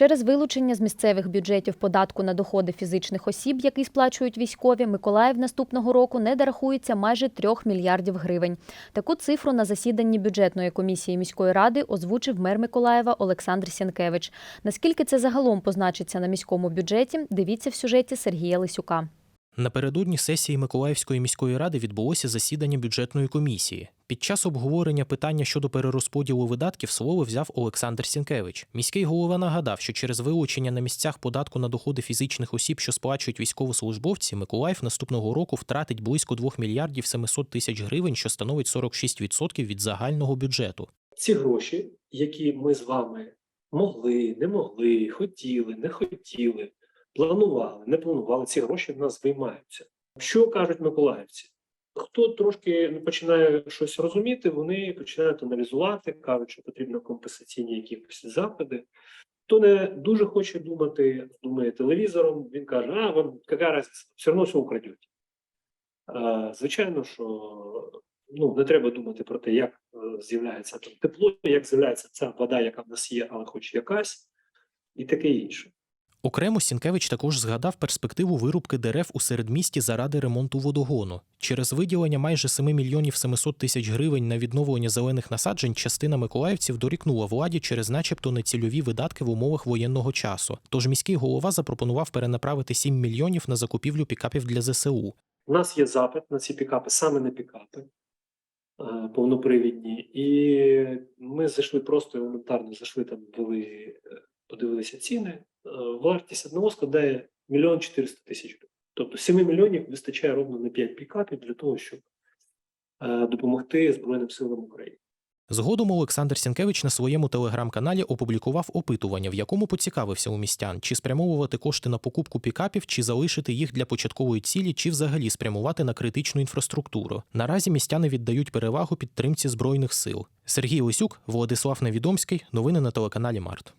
Через вилучення з місцевих бюджетів податку на доходи фізичних осіб, який сплачують військові, Миколаїв наступного року не дорахується майже 3 мільярдів гривень. Таку цифру на засіданні бюджетної комісії міської ради озвучив мер Миколаєва Олександр Сінкевич. Наскільки це загалом позначиться на міському бюджеті, дивіться в сюжеті Сергія Лисюка. Напередодні сесії Миколаївської міської ради відбулося засідання бюджетної комісії. Під час обговорення питання щодо перерозподілу видатків слово взяв Олександр Сінкевич. Міський голова нагадав, що через вилучення на місцях податку на доходи фізичних осіб, що сплачують військовослужбовці, Миколаїв наступного року втратить близько 2 мільярдів 700 тисяч гривень, що становить 46% від загального бюджету. ці гроші, які ми з вами могли, не могли, хотіли, не хотіли, планували, не планували, ці гроші в нас виймаються. Що кажуть миколаївці? Хто трошки починає щось розуміти, вони починають аналізувати, кажуть, що потрібно компенсаційні якісь заходи. Хто не дуже хоче думати, думає телевізором, він каже, а вам яка разниця, все одно все украдуть. Звичайно, що ну, не треба думати про те, як е, з'являється там тепло, як з'являється ця вода, яка в нас є, але хоч якась, і таке інше. Окремо Сінкевич також згадав перспективу вирубки дерев у середмісті заради ремонту водогону. Через виділення майже 7 мільйонів 700 тисяч гривень на відновлення зелених насаджень частина миколаївців дорікнула владі через начебто нецільові видатки в умовах воєнного часу. Тож міський голова запропонував перенаправити 7 мільйонів на закупівлю пікапів для ЗСУ. У нас є запит на ці пікапи, саме на пікапи е, повнопривідні, і ми зайшли просто елементарно, зайшли там, ввели, е, подивилися ціни. Вартість одного складає мільйон 400 тисяч гривень. Тобто 7 мільйонів вистачає ровно на 5 пікапів для того, щоб е, допомогти Збройним силам України. Згодом Олександр Сінкевич на своєму телеграм-каналі опублікував опитування, в якому поцікавився у містян, чи спрямовувати кошти на покупку пікапів, чи залишити їх для початкової цілі, чи взагалі спрямувати на критичну інфраструктуру. Наразі містяни віддають перевагу підтримці збройних сил. Сергій Лисюк, Владислав Невідомський. Новини на телеканалі Март.